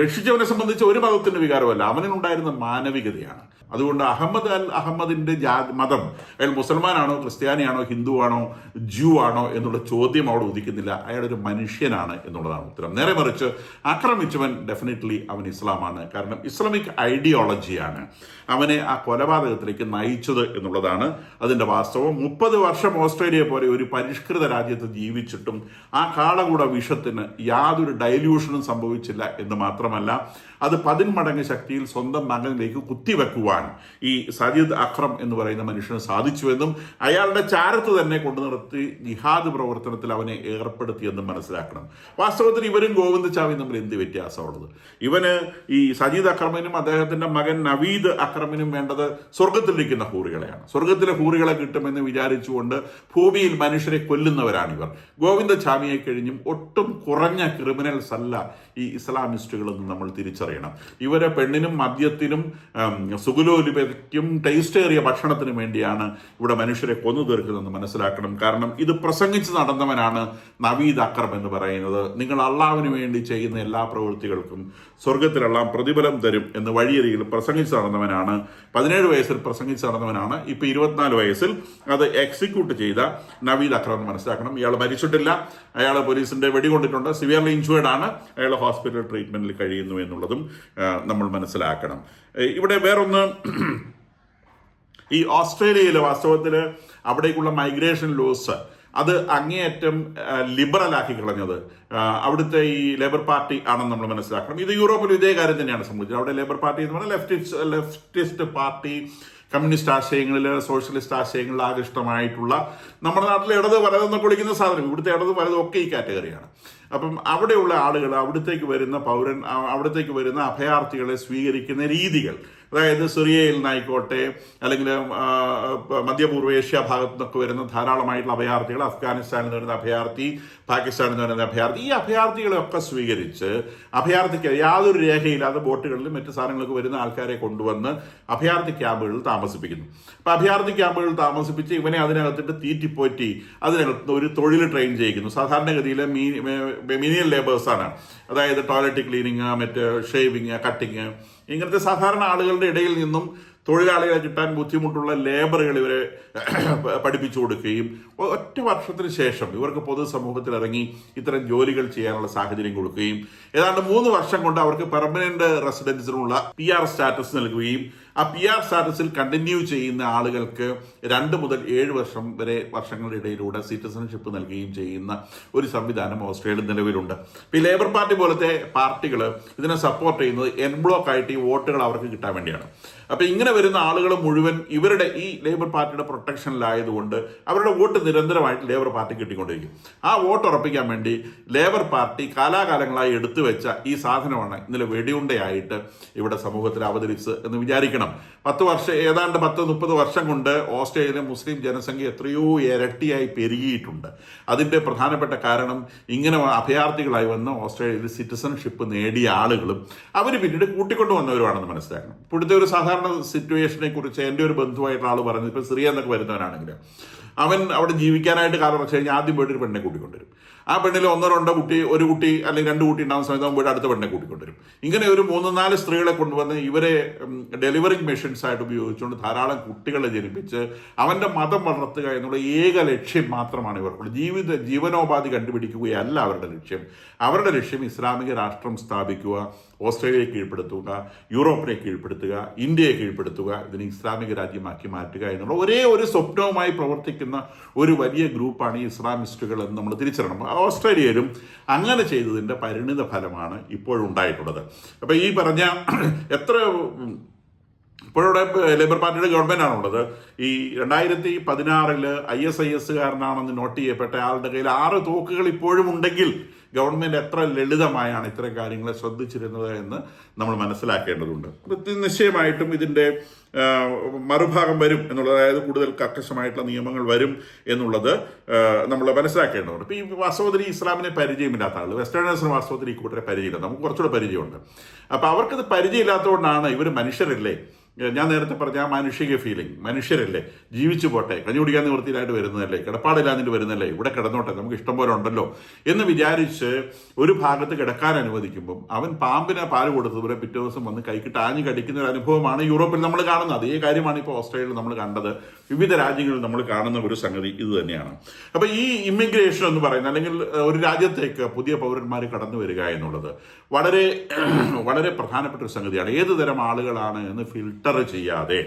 രക്ഷിച്ചവനെ സംബന്ധിച്ച് ഒരു മതത്തിന്റെ വികാരമല്ല. അവനുണ്ടായിരുന്ന മാനവികതയാണ്. അതുകൊണ്ട് അഹമ്മദ് അൽ അഹമ്മദിന്റെ ജാ മതം അയാൾ മുസൽമാനാണോ ക്രിസ്ത്യാനിയാണോ ഹിന്ദു ആണോ ജൂ ആണോ എന്നുള്ള ചോദ്യം അവിടെ ഉദിക്കുന്നില്ല. അയാൾ ഒരു മനുഷ്യനാണ് എന്നുള്ളതാണ് ഉത്തരം. നേരെ മറിച്ച് ആക്രമിച്ചവൻ ഡെഫിനറ്റ്ലി അവൻ ഇസ്ലാമാണ്. കാരണം ഇസ്ലാമിക് ഐഡിയോളജിയാണ് അവനെ ആ കൊലപാതകത്തിലേക്ക് നയിച്ചത് എന്നുള്ളതാണ് അതിന്റെ വാസ്തവം. മുപ്പത് വർഷം ഓസ്ട്രേലിയ പോലെ ഒരു പരിഷ്കൃത രാജ്യത്ത് ജീവിച്ചിട്ടും ആ കാളകൂട വിഷത്തിന് യാതൊരു ഡൈല്യൂഷനും സംഭവിച്ചില്ല എന്ന് മാത്രമല്ല അത് പതിന്മടങ്ങ് ശക്തിയിൽ സ്വന്തം മകനിലേക്ക് കുത്തിവെക്കുവാൻ ഈ സജിദ് അക്രം എന്ന് പറയുന്ന മനുഷ്യന് സാധിച്ചുവെന്നും അയാളുടെ ചാരത്ത് തന്നെ കൊണ്ടു നിർത്തി ജിഹാദ് പ്രവർത്തനത്തിൽ അവനെ ഏർപ്പെടുത്തിയെന്നും മനസ്സിലാക്കണം. വാസ്തവത്തിൽ ഇവരും ഗോവിന്ദ് ചാവിയും തമ്മിൽ എന്ത് വ്യത്യാസമുള്ളത് ഇവന് ഈ സജീദ് അക്രമിനും അദ്ദേഹത്തിന്റെ മകൻ നവീദ് അക്രമിനും വേണ്ടത് സ്വർഗത്തിലിരിക്കുന്ന ഹൂറികളെയാണ്. സ്വർഗത്തിലെ ഹൂറികളെ കിട്ടുമെന്ന് വിചാരിച്ചുകൊണ്ട് ഭൂമിയിൽ മനുഷ്യരെ കൊല്ലുന്നവരാണിവർ. ഗോവിന്ദ ചാമിയെ കഴിഞ്ഞും ഒട്ടും കുറഞ്ഞ ക്രിമിനൽസ് അല്ല ഈ ഇസ്ലാമിസ്റ്റുകളെന്ന് നമ്മൾ തിരിച്ചറിയണം ഇവരെ പെണ്ണിനും മദ്യത്തിനും ഉം, സുഗുലോലിപയ്ക്കും ടേസ്റ്റേറിയ ഭക്ഷണത്തിനും വേണ്ടിയാണ് ഇവിടെ മനുഷ്യരെ കൊന്നു തീർക്കുന്നതെന്ന് മനസ്സിലാക്കണം. കാരണം ഇത് പ്രസംഗിച്ച് നടന്നവനാണ് നവീദ് അക്രം എന്ന് പറയുന്നത്. നിങ്ങൾ അള്ളാവിന് വേണ്ടി ചെയ്യുന്ന എല്ലാ പ്രവൃത്തികൾക്കും സ്വർഗത്തിലെല്ലാം പ്രതിഫലം തരും എന്ന് വഴിയരികിൽ പ്രസംഗിച്ച് നടന്നവനാണ്. പതിനേഴ് വയസ്സിൽ പ്രസംഗിച്ച് നടന്നവനാണ്. ഇപ്പൊ ഇരുപത്തിനാല് വയസ്സിൽ അത് എക്സിക്യൂട്ട് ചെയ്ത നവീദ് അക്രം എന്ന് മനസ്സിലാക്കണം. ഇയാൾ മരിച്ചിട്ടില്ല. അയാളെ പോലീസിന്റെ വെടികൊണ്ടിട്ടുണ്ട്. സിവിയർലി ഇഞ്ചുവേർഡ് ആണ്. അയാൾ ഹോസ്പിറ്റൽ ട്രീറ്റ്മെന്റിൽ കഴിയുന്നു എന്നുള്ളതും ആ, നമ്മൾ മനസ്സിലാക്കണം. ഇവിടെ വേറൊന്ന് ഈ ഓസ്ട്രേലിയയിൽ വാസ്തവത്തിൽ അവിടേക്കുള്ള മൈഗ്രേഷൻ ലോസ് അത് അങ്ങേയറ്റം ലിബറലാക്കി കളഞ്ഞത്. അവിടുത്തെ ഈ ലേബർ പാർട്ടി ആണെന്ന് നമ്മൾ മനസ്സിലാക്കണം. ഇത് യൂറോപ്പിൽ ഇതേ കാര്യം തന്നെയാണ് സംഭവിച്ചത്. അവിടെ ലേബർ പാർട്ടി എന്ന് പറഞ്ഞാൽ ലെഫ്റ്റിസ്റ്റ് ലെഫ്റ്റിസ്റ്റ് പാർട്ടി കമ്മ്യൂണിസ്റ്റ് ആശയങ്ങളിൽ സോഷ്യലിസ്റ്റ് ആശയങ്ങളിൽ ആകൃഷ്ടമായിട്ടുള്ള നമ്മുടെ നാട്ടിലെ ഇടത് വലതെന്നൊക്കെ വിളിക്കുന്ന സാധനം. ഇവിടുത്തെ ഇടത് വലതും ഒക്കെ ഈ കാറ്റഗറിയാണ് അപ്പം അവിടെയുള്ള ആളുകൾ അവിടത്തേക്ക് വരുന്ന പൗരൻ അവിടത്തേക്ക് വരുന്ന അഭയാർത്ഥികളെ സ്വീകരിക്കുന്ന രീതികൾ. അതായത് സിറിയയിൽ നിന്നായിക്കോട്ടെ അല്ലെങ്കിൽ മധ്യപൂർവേഷ്യ ഭാഗത്തു നിന്നൊക്കെ വരുന്ന ധാരാളമായിട്ടുള്ള അഭയാർത്ഥികൾ അഫ്ഗാനിസ്ഥാനിൽ നിന്ന് വരുന്ന അഭയാർത്ഥി പാകിസ്ഥാനിൽ നിന്ന് വരുന്ന അഭയാർത്ഥി ഈ അഭയാർത്ഥികളെയൊക്കെ സ്വീകരിച്ച് അഭയാർത്ഥിക്ക് യാതൊരു രേഖയില്ലാതെ ബോട്ടുകളിലും മറ്റ് സാധനങ്ങൾക്ക് വരുന്ന ആൾക്കാരെ കൊണ്ടുവന്ന് അഭയാർത്ഥി ക്യാമ്പുകളിൽ താമസിപ്പിക്കുന്നു. അപ്പൊ അഭയാർത്ഥി ക്യാമ്പുകളിൽ താമസിപ്പിച്ച് ഇവനെ അതിനകത്തിട്ട് തീറ്റിപ്പോറ്റി അതിനകത്ത് ഒരു തൊഴിൽ ട്രെയിൻ ചെയ്യിക്കുന്നു. സാധാരണഗതിയിൽ മിനിയൽ ലേബേഴ്സാണ്. അതായത് ടോയ്ലറ്റ് ക്ലീനിങ് മറ്റ് ഷേവിങ് കട്ടിങ് ഇങ്ങനത്തെ സാധാരണ ആളുകളുടെ ഇടയിൽ നിന്നും തൊഴിലാളികളെ കിട്ടാൻ ബുദ്ധിമുട്ടുള്ള ലേബറുകൾ ഇവരെ പഠിപ്പിച്ചു കൊടുക്കുകയും ഒറ്റ വർഷത്തിന് ശേഷം ഇവർക്ക് പൊതുസമൂഹത്തിൽ ഇറങ്ങി ഇത്തരം ജോലികൾ ചെയ്യാനുള്ള സാഹചര്യം കൊടുക്കുകയും ഏതാണ്ട് മൂന്ന് വർഷം കൊണ്ട് അവർക്ക് പെർമനന്റ് റെസിഡൻസിനുള്ള പി ആർ സ്റ്റാറ്റസ് നൽകുകയും ആ പി ആർ സ്റ്റാറ്റസിൽ കണ്ടിന്യൂ ചെയ്യുന്ന ആളുകൾക്ക് രണ്ട് മുതൽ ഏഴ് വർഷം വരെ വർഷങ്ങളുടെ ഇടയിലൂടെ സിറ്റിസൺഷിപ്പ് നൽകുകയും ചെയ്യുന്ന ഒരു സംവിധാനം ഓസ്ട്രേലിയ നിലവിലുണ്ട്. ഈ ലേബർ പാർട്ടി പോലത്തെ പാർട്ടികൾ ഇതിനെ സപ്പോർട്ട് ചെയ്യുന്നത് എൻ ബ്ലോക്ക് ആയിട്ട് ഈ വോട്ടുകൾ അവർക്ക് കിട്ടാൻ വേണ്ടിയാണ്. അപ്പോൾ ഇങ്ങനെ വരുന്ന ആളുകൾ മുഴുവൻ ഇവരുടെ ഈ ലേബർ പാർട്ടിയുടെ പ്രൊട്ടക്ഷനിലായതുകൊണ്ട് അവരുടെ വോട്ട് നിരന്തരമായിട്ട് ലേബർ പാർട്ടി കിട്ടിക്കൊണ്ടിരിക്കും. ആ വോട്ട് ഉറപ്പിക്കാൻ വേണ്ടി ലേബർ പാർട്ടി കാലാകാലങ്ങളായി എടുത്തു വെച്ച ഈ സാധനമാണ് ഇന്നലെ വെടിയുണ്ടയായിട്ട് ഇവിടെ സമൂഹത്തിൽ അവതരിച്ച് എന്ന് വിചാരിക്കണം. പത്ത് വർഷം ഏതാണ്ട് പത്ത് മുപ്പത് വർഷം കൊണ്ട് ഓസ്ട്രേലിയയിലെ മുസ്ലിം ജനസംഖ്യ എത്രയോ ഇരട്ടിയായി പെരുകിയിട്ടുണ്ട്. അതിന്റെ പ്രധാനപ്പെട്ട കാരണം ഇങ്ങനെ അഭയാർത്ഥികളായി വന്ന ഓസ്ട്രേലിയയിൽ സിറ്റിസൺഷിപ്പ് നേടിയ ആളുകളും അവർ പിന്നീട് കൂട്ടിക്കൊണ്ടു വന്നവരുമാണെന്ന് മനസ്സിലാക്കണം. ഇപ്പോഴത്തെ ഒരു സാധാരണ സിറ്റുവേഷനെ കുറിച്ച് എന്റെ ഒരു ബന്ധുവായിട്ട് ആൾ പറഞ്ഞത് ഇപ്പം സിറിയ എന്നൊക്കെ വരുന്നവനാണെങ്കിൽ അവൻ അവിടെ ജീവിക്കാനായിട്ട് കാലം വെച്ച് കഴിഞ്ഞാൽ ആദ്യം ഒരു പെണ്ണെ കൂട്ടിക്കൊണ്ടുവരും. ആ പെണ്ണിൽ ഒന്നോ രണ്ടോ കുട്ടി ഒരു കുട്ടി അല്ലെങ്കിൽ രണ്ട് കുട്ടി ഉണ്ടാകുന്ന സമയത്ത് പോയിട്ട് അടുത്ത പെണ്ണെ കൂട്ടിക്കൊണ്ടുവരും. ഇങ്ങനെ ഒരു മൂന്ന് നാല് സ്ത്രീകളെ കൊണ്ടുവന്ന് ഇവരെ ഡെലിവറിങ് മെഷീൻസ് ആയിട്ട് ഉപയോഗിച്ചുകൊണ്ട് ധാരാളം കുട്ടികളെ ജനിപ്പിച്ച് അവന്റെ മതം വളർത്തുക എന്നുള്ള ഏക ലക്ഷ്യം മാത്രമാണ് ഇവർക്കുള്ളത്. ജീവിത ജീവനോപാധി കണ്ടുപിടിക്കുകയല്ല അവരുടെ ലക്ഷ്യം. അവരുടെ ലക്ഷ്യം ഇസ്ലാമിക രാഷ്ട്രം സ്ഥാപിക്കുക ഓസ്ട്രേലിയയെ കീഴ്പ്പെടുത്തുക യൂറോപ്പിനെ കീഴ്പ്പെടുത്തുക ഇന്ത്യയെ കീഴ്പ്പെടുത്തുക ഇതിനെ ഇസ്ലാമിക രാജ്യമാക്കി മാറ്റുക എന്നുള്ള ഒരേ ഒരു സ്വപ്നവുമായി പ്രവർത്തിക്കുന്ന ഒരു വലിയ ഗ്രൂപ്പാണ് ഈ ഇസ്ലാമിസ്റ്റുകൾ എന്ന് നമ്മൾ തിരിച്ചറിയണം. ഓസ്ട്രേലിയയിലും അങ്ങനെ ചെയ്തതിന്റെ പരിണിത ഫലമാണ് ഇപ്പോഴുണ്ടായിട്ടുള്ളത് അപ്പോൾ ഈ പറഞ്ഞ എത്ര ഇപ്പോഴിവിടെ ലേബർ പാർട്ടിയുടെ ഗവൺമെന്റ് ഉള്ളത്. ഈ രണ്ടായിരത്തി പതിനാറിൽ ഐ എസ് ഐ എസ് കാരനാണെന്ന് നോട്ട് ചെയ്യപ്പെട്ട ആളുടെ കയ്യിൽ ആറ് തോക്കുകൾ ഇപ്പോഴും ഉണ്ടെങ്കിൽ ഗവൺമെന്റ് എത്ര ലളിതമായാണ് ഇത്തരം കാര്യങ്ങളെ ശ്രദ്ധിച്ചിരുന്നത് എന്ന് നമ്മൾ മനസ്സിലാക്കേണ്ടതുണ്ട്. നിശ്ചയമായിട്ടും ഇതിന്റെ മറുഭാഗം വരും എന്നുള്ളത് അതായത് കൂടുതൽ കർക്കശമായിട്ടുള്ള നിയമങ്ങൾ വരും എന്നുള്ളത് നമ്മൾ മനസ്സിലാക്കേണ്ടതുണ്ട്. ഇപ്പൊ ഈ വാസ്തവത്തിൽ ഇസ്ലാമിനെ പരിചയമില്ലാത്ത ആൾ വെസ്റ്റേണേഴ്സിന് വാസ്തവത്തിൽ ഈ കൂട്ടരെ പരിചയമില്ല. നമുക്ക് കുറച്ചുകൂടെ പരിചയമുണ്ട്. അപ്പൊ അവർക്കത് പരിചയമില്ലാത്തതുകൊണ്ടാണ് ഇവർ മനുഷ്യരല്ലേ? ഞാൻ നേരത്തെ പറഞ്ഞ ആ മാനുഷിക ഫീലിംഗ് മനുഷ്യരല്ലേ? ജീവിച്ചു പോട്ടെ കഞ്ഞി കുടിക്കാൻ നിവൃത്തിയിലായിട്ട് വരുന്നതല്ലേ കിടപ്പാടില്ലാന്നിട്ട് വരുന്നല്ലേ ഇവിടെ കിടന്നോട്ടെ നമുക്ക് ഇഷ്ടം പോലെ ഉണ്ടല്ലോ എന്ന് വിചാരിച്ച് ഒരു ഭാഗത്ത് കിടക്കാൻ അനുവദിക്കുമ്പം അവൻ പാമ്പിനെ പാൽ കൊടുത്തതുപോലെ പിറ്റേ ദിവസം വന്ന് കൈക്കിട്ട് ആഞ്ഞു കടിക്കുന്ന ഒരു അനുഭവമാണ് യൂറോപ്പിൽ നമ്മൾ കാണുന്നത്. അതേ കാര്യമാണ് ഇപ്പോൾ ഓസ്ട്രേലിയയിൽ നമ്മൾ കണ്ടത്. വിവിധ രാജ്യങ്ങളിൽ നമ്മൾ കാണുന്ന ഒരു സംഗതി ഇത് തന്നെയാണ്. അപ്പൊ ഈ ഇമിഗ്രേഷൻ എന്ന് പറയുന്നത് അല്ലെങ്കിൽ ഒരു രാജ്യത്തേക്ക് പുതിയ പൗരന്മാർ കടന്നു വരിക എന്നുള്ളത് വളരെ വളരെ പ്രധാനപ്പെട്ട ഒരു സംഗതിയാണ്. ഏത് തരം ആളുകളാണ് എന്ന് ഫിൽട്ടർ ചെയ്യാതെ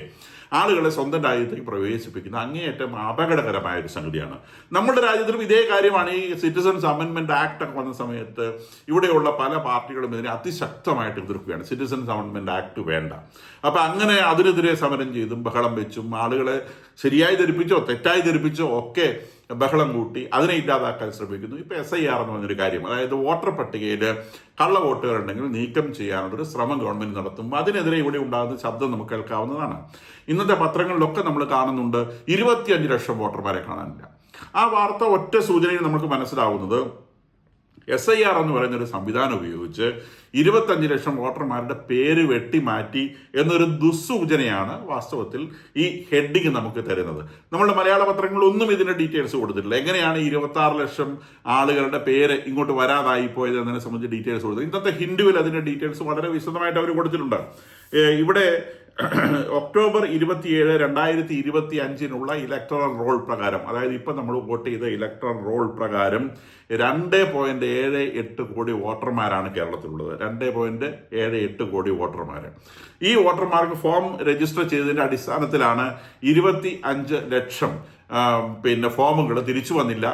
ആളുകളെ സ്വന്തം രാജ്യത്തേക്ക് പ്രവേശിപ്പിക്കുന്ന അങ്ങേയറ്റം അപകടകരമായ ഒരു സംഗതിയാണ്. നമ്മുടെ രാജ്യത്തിലും ഇതേ കാര്യമാണ്. ഈ സിറ്റിസൺസ് അമെൻമെന്റ് ആക്ട് ഒക്കെ വന്ന സമയത്ത് ഇവിടെയുള്ള പല പാർട്ടികളും ഇതിനെ അതിശക്തമായിട്ട് എതിർക്കുകയാണ്. സിറ്റിസൺസ് അമെൻമെന്റ് ആക്ട് വേണ്ട. അപ്പൊ അങ്ങനെ അതിനെതിരെ സമരം ചെയ്തും ബഹളം വെച്ചും ആളുകളെ ശരിയായി ധരിപ്പിച്ചോ തെറ്റായി ധരിപ്പിച്ചോ ഒക്കെ ബഹളം കൂട്ടി അതിനെ ഇല്ലാതാക്കാൻ ശ്രമിക്കുന്നു. ഇപ്പൊ എസ് ഐ ആർ എന്ന് പറഞ്ഞൊരു കാര്യം അതായത് വോട്ടർ പട്ടികയിൽ കള്ള വോട്ടുകൾ ഉണ്ടെങ്കിൽ നീക്കം ചെയ്യാനുള്ളൊരു ശ്രമം ഗവൺമെന്റ് നടത്തും. അതിനെതിരെ ഇവിടെ ഉണ്ടാകുന്ന ശബ്ദം നമുക്ക് കേൾക്കാവുന്നതാണ്. ഇന്നത്തെ പത്രങ്ങളിലൊക്കെ നമ്മൾ കാണുന്നുണ്ട് ഇരുപത്തിയഞ്ച് ലക്ഷം വോട്ടർമാരെ കാണാനില്ല. ആ വാർത്ത ഒറ്റ സൂചനയിൽ നമുക്ക് മനസ്സിലാവുന്നത് എസ് ഐ ആർ എന്ന് പറയുന്ന ഒരു സംവിധാനം ഉപയോഗിച്ച് ഇരുപത്തഞ്ച് ലക്ഷം വോട്ടർമാരുടെ പേര് വെട്ടി മാറ്റി എന്നൊരു ദുസ്സൂചനയാണ് വാസ്തവത്തിൽ ഈ ഹെഡിങ് നമുക്ക് തരുന്നത്. നമ്മുടെ മലയാള പത്രങ്ങളൊന്നും ഇതിന്റെ ഡീറ്റെയിൽസ് കൊടുത്തിട്ടില്ല. എങ്ങനെയാണ് ഇരുപത്തി ലക്ഷം ആളുകളുടെ പേര് ഇങ്ങോട്ട് വരാതായി പോയത് എന്നതിനെ സംബന്ധിച്ച് ഡീറ്റെയിൽസ് കൊടുത്തത്? ഇന്നത്തെ ഹിന്ദുവിൽ അതിന്റെ ഡീറ്റെയിൽസ് വളരെ വിശദമായിട്ട് അവർ കൊടുത്തിട്ടുണ്ട്. ഇവിടെ ഒക്ടോബർ ഇരുപത്തിയേഴ് രണ്ടായിരത്തി ഇരുപത്തി അഞ്ചിനുള്ള ഇലക്ട്രൽ റോൾ പ്രകാരം അതായത് ഇപ്പം നമ്മൾ വോട്ട് ചെയ്ത ഇലക്ട്രോൺ റോൾ പ്രകാരം രണ്ട് പോയിന്റ് ഏഴ് എട്ട് കോടി വോട്ടർമാരാണ് കേരളത്തിലുള്ളത്. രണ്ട് പോയിന്റ് ഏഴ് എട്ട് കോടി വോട്ടർമാർ ഈ വോട്ടർമാർക്ക് ഫോം രജിസ്റ്റർ ചെയ്തതിന്റെ അടിസ്ഥാനത്തിലാണ് ഇരുപത്തി അഞ്ച് ലക്ഷം പിന്നെ ഫോമുകൾ തിരിച്ചു വന്നില്ല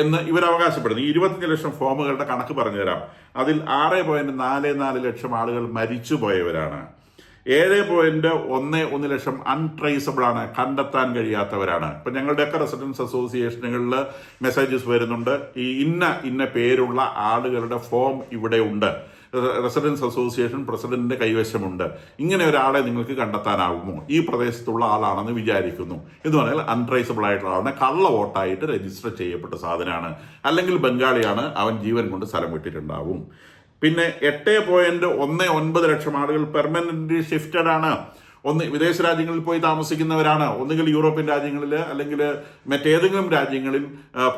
എന്ന് ഇവർ അവകാശപ്പെടുന്നു. ഇരുപത്തഞ്ച് ലക്ഷം ഫോമുകളുടെ കണക്ക് പറഞ്ഞുതരാം അതിൽ ആറ് പോയിന്റ് നാല് നാല് ലക്ഷം ആളുകൾ മരിച്ചു പോയവരാണ് ഏഴ് പോയിന്റ് ഒന്ന് ഒന്ന് ലക്ഷം അൺട്രേസബിൾ ആണ്. കണ്ടെത്താൻ കഴിയാത്തവരാണ്. ഇപ്പൊ ഞങ്ങളുടെയൊക്കെ റെസിഡൻസ് അസോസിയേഷനുകളിൽ മെസ്സേജസ് വരുന്നുണ്ട്. ഈ ഇന്ന ഇന്ന പേരുള്ള ആളുകളുടെ ഫോം ഇവിടെ ഉണ്ട്. റെസിഡൻസ് അസോസിയേഷൻ പ്രസിഡന്റിന്റെ കൈവശമുണ്ട്. ഇങ്ങനെ ഒരാളെ നിങ്ങൾക്ക് കണ്ടെത്താനാകുമോ ഈ പ്രദേശത്തുള്ള ആളാണെന്ന് വിചാരിക്കുന്നു. എന്ന് പറഞ്ഞാൽ അൺട്രേസബിൾ ആയിട്ടുള്ള ആളിനെ കള്ള വോട്ടായിട്ട് രജിസ്റ്റർ ചെയ്യപ്പെട്ട സാധനമാണ്. അല്ലെങ്കിൽ ബംഗാളിയാണ് അവൻ ജീവൻ കൊണ്ട് സ്ഥലം വിട്ടിട്ടുണ്ടാവും പിന്നെ എട്ട് പോയിന്റ് ഒന്ന് ഒൻപത് ലക്ഷം ആളുകൾ പെർമനന്റ് ഷിഫ്റ്റഡ് ആണ്. ഒന്ന് വിദേശ രാജ്യങ്ങളിൽ പോയി താമസിക്കുന്നവരാണ്. ഒന്നുകിൽ യൂറോപ്യൻ രാജ്യങ്ങളിൽ അല്ലെങ്കിൽ മറ്റേതെങ്കിലും രാജ്യങ്ങളിൽ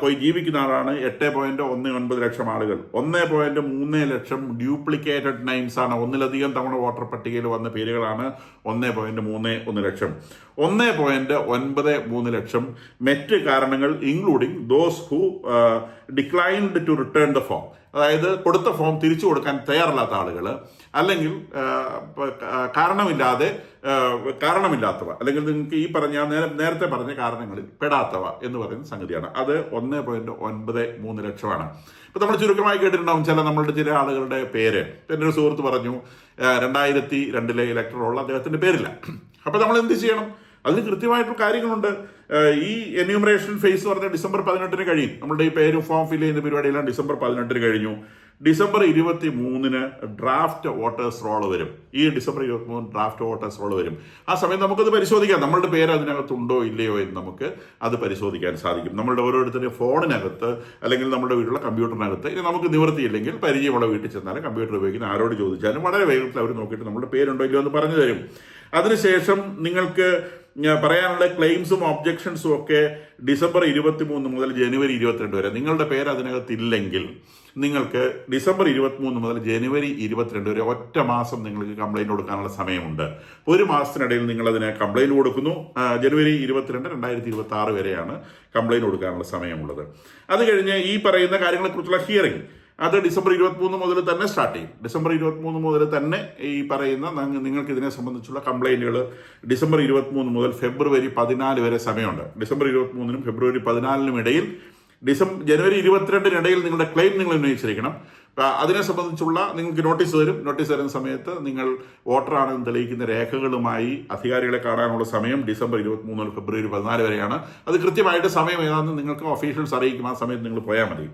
പോയി ജീവിക്കുന്ന ആളാണ് എട്ട് പോയിന്റ് ഒന്ന് ഒൻപത് ലക്ഷം ആളുകൾ. ഒന്ന് പോയിന്റ് മൂന്ന് ലക്ഷം ഡ്യൂപ്ലിക്കേറ്റഡ് നെയിംസ് ആണ്. ഒന്നിലധികം തവണ വോട്ടർ പട്ടികയിൽ വന്ന പേരുകളാണ് ഒന്ന് പോയിന്റ് മൂന്ന് ഒന്ന് ലക്ഷം. ഒന്ന് പോയിന്റ് ഒൻപത് മൂന്ന് ലക്ഷം. മറ്റ് കാരണങ്ങൾ including those who declined to return the form അതായത് കൊടുത്ത ഫോം തിരിച്ചു കൊടുക്കാൻ തയ്യാറല്ലാത്ത ആളുകൾ അല്ലെങ്കിൽ കാരണമില്ലാതെ കാരണമില്ലാത്തവ. അല്ലെങ്കിൽ നിങ്ങൾക്ക് ഈ പറഞ്ഞ നേര- നേരത്തെ പറഞ്ഞ കാരണങ്ങളിൽ പെടാത്തവ എന്ന് പറയുന്ന സംഗതിയാണ്. അത് ഒന്ന് പോയിന്റ് ഒൻപത് മൂന്ന് ലക്ഷമാണ്. ഇപ്പൊ നമ്മൾ ചുരുക്കമായി കേട്ടിട്ടുണ്ടാവും ചില നമ്മളുടെ ചില ആളുകളുടെ പേര്. എന്റെ ഒരു സുഹൃത്ത് പറഞ്ഞു രണ്ടായിരത്തി രണ്ടിലെ ഇലക്ടറുള്ള അദ്ദേഹത്തിന്റെ പേരില്ല. അപ്പൊ നമ്മൾ എന്ത് ചെയ്യണം? അതിന് കൃത്യമായിട്ടുള്ള കാര്യങ്ങളുണ്ട്. ഈ എന്യൂമറേഷൻ ഫേസ് പറഞ്ഞാൽ ഡിസംബർ പതിനെട്ടിന് കഴിയും. നമ്മുടെ ഈ പേര് ഫോം ഫിൽ ചെയ്യുന്ന പരിപാടിയെല്ലാം ഡിസംബർ പതിനെട്ടിന് കഴിഞ്ഞു. ഡിസംബർ ഇരുപത്തി മൂന്നിന് ഡ്രാഫ്റ്റ് വോട്ടേഴ്സ് റോൾ വരും. ഈ ഡിസംബർ ഇരുപത്തി മൂന്ന് ഡ്രാഫ്റ്റ് വോട്ടേഴ്സ് റോൾ വരും. ആ സമയം നമുക്കത് പരിശോധിക്കാം. നമ്മളുടെ പേര് അതിനകത്തുണ്ടോ ഇല്ലയോ എന്ന് നമുക്ക് അത് പരിശോധിക്കാൻ സാധിക്കും. നമ്മളുടെ ഓരോരുത്തരുടെ ഫോണിനകത്ത് അല്ലെങ്കിൽ നമ്മുടെ വീട്ടിലുള്ള കമ്പ്യൂട്ടറിനകത്ത്. ഇനി നമുക്ക് നിവൃത്തിയില്ലെങ്കിൽ പരിചയമുള്ള വീട്ടിൽ ചെന്നാലും കമ്പ്യൂട്ടർ ഉപയോഗിക്കുന്ന ആരോട് ചോദിച്ചാലും വളരെ വേഗത്തിൽ അവർ നോക്കിയിട്ട് നമ്മുടെ പേരുണ്ടോ ഇല്ലയോ എന്ന് പറഞ്ഞു തരും. അതിനുശേഷം നിങ്ങൾക്ക് പറയാനുള്ള ക്ലെയിംസും ഒബ്ജെക്ഷൻസും ഒക്കെ ഡിസംബർ ഇരുപത്തി മൂന്ന് മുതൽ ജനുവരി ഇരുപത്തിരണ്ട് വരെ. നിങ്ങളുടെ പേര് അതിനകത്ത് ഇല്ലെങ്കിൽ നിങ്ങൾക്ക് ഡിസംബർ ഇരുപത്തിമൂന്ന് മുതൽ ജനുവരി ഇരുപത്തിരണ്ട് വരെ ഒറ്റ മാസം നിങ്ങൾക്ക് കംപ്ലൈന്റ് കൊടുക്കാനുള്ള സമയമുണ്ട്. ഒരു മാസത്തിനിടയിൽ നിങ്ങൾ കംപ്ലൈന്റ് കൊടുക്കുന്നു. ജനുവരി ഇരുപത്തിരണ്ട് രണ്ടായിരത്തി ഇരുപത്തി ആറ് വരെയാണ് കംപ്ലൈന്റ് കൊടുക്കാനുള്ള സമയമുള്ളത്. അത് കഴിഞ്ഞ് ഈ പറയുന്ന കാര്യങ്ങളെക്കുറിച്ചുള്ള ഹിയറിംഗ് അത് ഡിസംബർ ഇരുപത്തിമൂന്ന് മുതൽ തന്നെ സ്റ്റാർട്ട് ചെയ്യും. ഡിസംബർ ഇരുപത്തിമൂന്ന് മുതൽ തന്നെ ഈ പറയുന്ന നിങ്ങൾക്ക് ഇതിനെ സംബന്ധിച്ചുള്ള കംപ്ലൈന്റുകൾ ഡിസംബർ ഇരുപത്തിമൂന്ന് മുതൽ ഫെബ്രുവരി പതിനാല് വരെ സമയമുണ്ട്. ഡിസംബർ ഇരുപത്തിമൂന്നിനും ഫെബ്രുവരി പതിനാലിനും ഇടയിൽ ഡിസംബർ ജനുവരി ഇരുപത്തിരണ്ടിനിടയിൽ നിങ്ങളുടെ ക്ലെയിം നിങ്ങൾ ഉന്നയിച്ചിരിക്കണം. അതിനെ സംബന്ധിച്ചുള്ള നിങ്ങൾക്ക് നോട്ടീസ് തരും നോട്ടീസ് തരുന്ന സമയത്ത് നിങ്ങൾ വോട്ടറാണെന്ന് തെളിയിക്കുന്ന രേഖകളുമായി അധികാരികളെ കാണാനുള്ള സമയം ഡിസംബർ ഇരുപത്തിമൂന്ന് മുതൽ ഫെബ്രുവരി പതിനാല് വരെയാണ്. അത് കൃത്യമായിട്ട് സമയം ഏതാണെന്ന് നിങ്ങൾക്ക് ഒഫീഷ്യൽസ് അറിയിക്കും. ആ സമയത്ത് നിങ്ങൾ പോയാൽ മതി.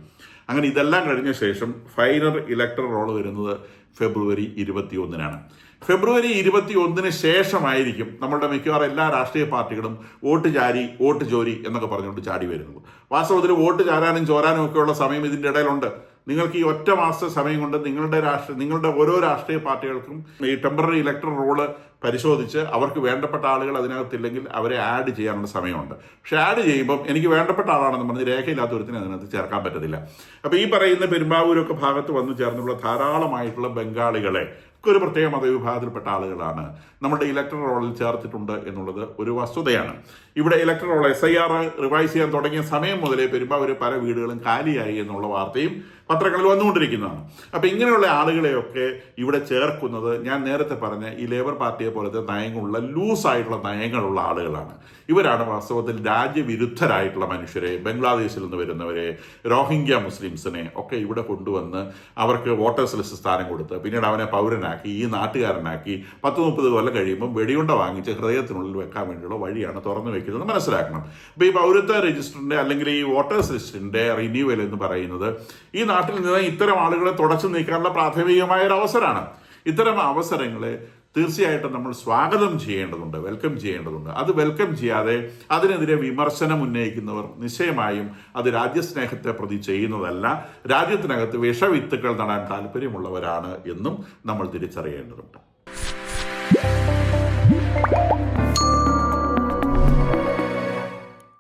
അങ്ങനെ ഇതെല്ലാം കഴിഞ്ഞ ശേഷം ഫൈനൽ ഇലക്ടർ റോൾ വരുന്നത് ഫെബ്രുവരി ഇരുപത്തി ഒന്നിനാണ് ഫെബ്രുവരി ഇരുപത്തി ഒന്നിന് ശേഷമായിരിക്കും നമ്മളുടെ മിക്കവാറും എല്ലാ രാഷ്ട്രീയ പാർട്ടികളും വോട്ട് ചാരി വോട്ട് ചോരി എന്നൊക്കെ പറഞ്ഞുകൊണ്ട് ചാടി വരുന്നത്. വാസ്തവത്തിൽ വോട്ട് ചാരാനും ചോരാനും ഒക്കെയുള്ള സമയം ഇതിന്റെ ഇടയിലുണ്ട്. നിങ്ങൾക്ക് ഈ ഒറ്റ മാസത്തെ സമയം കൊണ്ട് നിങ്ങളുടെ രാഷ്ട്രീയ നിങ്ങളുടെ ഓരോ രാഷ്ട്രീയ പാർട്ടികൾക്കും ഈ ടെമ്പററി ഇലക്ടർ റോൾ പരിശോധിച്ച് അവർക്ക് വേണ്ടപ്പെട്ട ആളുകൾ അതിനകത്തില്ലെങ്കിൽ അവരെ ആഡ് ചെയ്യാനുള്ള സമയമുണ്ട്. പക്ഷെ ആഡ് ചെയ്യുമ്പം എനിക്ക് വേണ്ടപ്പെട്ട ആളാണെന്ന് പറഞ്ഞ് രേഖയില്ലാത്ത ഒരുത്തിനെ അതിനകത്ത് ചേർക്കാൻ പറ്റത്തില്ല. അപ്പോൾ ഈ പറയുന്ന പെരുമ്പാവൂരൊക്കെ ഭാഗത്ത് വന്നു ചേർന്നുള്ള ധാരാളമായിട്ടുള്ള ബംഗാളികളെ ഒരു പ്രത്യേക മതവിഭാഗത്തിൽപ്പെട്ട ആളുകളാണ്. നമ്മുടെ ഇലക്ട്രൽ റോളിൽ ചേർത്തിട്ടുണ്ട് എന്നുള്ളത് ഒരു വസ്തുതയാണ്. ഇവിടെ elector roll S I R revise ചെയ്യാൻ തുടങ്ങിയ സമയം മുതലേ പെരുമ്പാവൂർ പല വീടുകളും കാലിയായി എന്നുള്ള വാർത്തയും പത്രങ്ങളിൽ വന്നുകൊണ്ടിരിക്കുന്നതാണ്. അപ്പൊ ഇങ്ങനെയുള്ള ആളുകളെയൊക്കെ ഇവിടെ ചേർക്കുന്നത് ഞാൻ നേരത്തെ പറഞ്ഞ ഈ ലേബർ പാർട്ടിയെ പോലത്തെ നയങ്ങളുള്ള ലൂസായിട്ടുള്ള നയങ്ങളുള്ള ആളുകളാണ്. ഇവരാണ് വാസ്തവത്തിൽ രാജ്യവിരുദ്ധരായിട്ടുള്ള മനുഷ്യരെ ബംഗ്ലാദേശിൽ നിന്ന് വരുന്നവരെ റോഹിംഗ്യ മുസ്ലിംസിനെ ഒക്കെ ഇവിടെ കൊണ്ടുവന്ന് അവർക്ക് വോട്ടേഴ്സ് ലിസ്റ്റ് സ്ഥാനം കൊടുത്ത് പിന്നീട് അവനെ പൗരനാക്കി ഈ നാട്ടുകാരനാക്കി പത്ത് മുപ്പത് കൊല്ലം കഴിയുമ്പോൾ വെടിയുണ്ട വാങ്ങിച്ച് ഹൃദയത്തിനുള്ളിൽ വെക്കാൻ വേണ്ടിയുള്ള വഴിയാണ് തുറന്നു വെക്കുന്നത് മനസ്സിലാക്കണം. അപ്പോൾ ഈ പൗരത്വ രജിസ്റ്ററിന്റെ അല്ലെങ്കിൽ ഈ വോട്ടേഴ്സ് ലിസ്റ്റിന്റെ റിന്യൂവൽ എന്ന് പറയുന്നത് ഈ നാട്ടിൽ നിന്ന് ഇത്തരം ആളുകളെ തുടച്ചു നീക്കാനുള്ള പ്രാഥമികമായ ഒരു അവസരമാണ്. ഇത്തരം അവസരങ്ങളെ തീർച്ചയായിട്ടും നമ്മൾ സ്വാഗതം ചെയ്യേണ്ടതുണ്ട് വെൽക്കം ചെയ്യേണ്ടതുണ്ട്. അത് വെൽക്കം ചെയ്യാതെ അതിനെതിരെ വിമർശനം ഉന്നയിക്കുന്നവർ നിശ്ചയമായും അത് രാജ്യസ്നേഹത്തെ പ്രതി ചെയ്യുന്നതല്ല. രാജ്യത്തിനകത്ത് വിഷവിത്തുക്കൾ നടാൻ താല്പര്യമുള്ളവരാണ് എന്നും നമ്മൾ തിരിച്ചറിയേണ്ടതുണ്ട്.